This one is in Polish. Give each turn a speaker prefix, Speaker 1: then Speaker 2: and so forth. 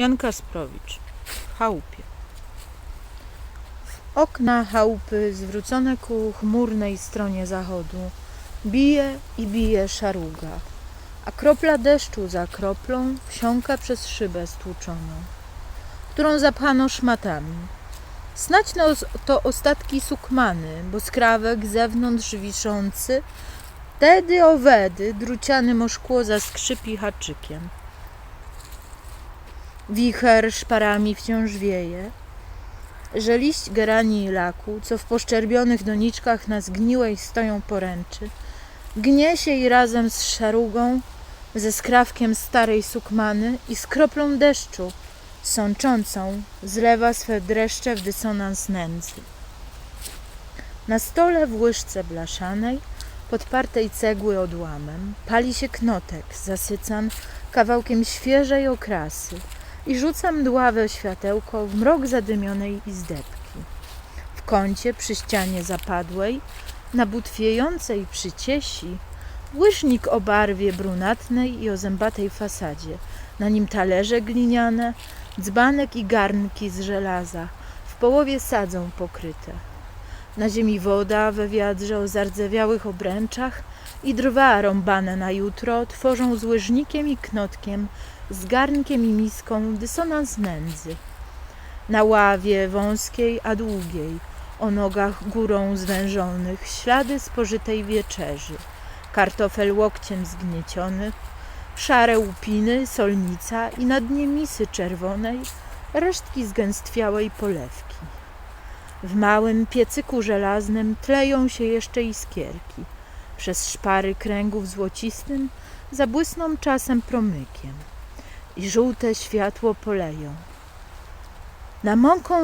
Speaker 1: Jan Kasprowicz w chałupie. W okna chałupy zwrócone ku chmurnej stronie zachodu bije i bije szaruga, a kropla deszczu za kroplą wsiąka przez szybę stłuczoną, którą zapchano szmatami. Snać no to ostatki sukmany, bo skrawek zewnątrz wiszący, tedy owedy drucianym o szkło zaskrzypi haczykiem. Wicher szparami wciąż wieje, że liść gerani i laku, co w poszczerbionych doniczkach na zgniłej stoją poręczy, gnie się i razem z szarugą, ze skrawkiem starej sukmany i z kroplą deszczu, sączącą, zlewa swe dreszcze w dysonans nędzy. Na stole w łyżce blaszanej, podpartej cegły odłamem, pali się knotek, zasycan kawałkiem świeżej okrasy i rzuca mdławe światełko w mrok zadymionej izdebki. W kącie przy ścianie zapadłej, na butwiejącej przyciesi, łyżnik o barwie brunatnej i o zębatej fasadzie, na nim talerze gliniane, dzbanek i garnki z żelaza, w połowie sadzą pokryte. Na ziemi woda we wiadrze o zardzewiałych obręczach i drwa rąbane na jutro tworzą z łyżnikiem i knotkiem, z garnkiem i miską dysonans nędzy. Na ławie wąskiej, a długiej, o nogach górą zwężonych, ślady spożytej wieczerzy, kartofel łokciem zgnieciony, szare łupiny, solnica i na dnie misy czerwonej resztki zgęstwiałej polewki. W małym piecyku żelaznym tleją się jeszcze iskierki. Przez szpary kręgów złocistym zabłysną czasem promykiem i żółte światło poleją. Na mąką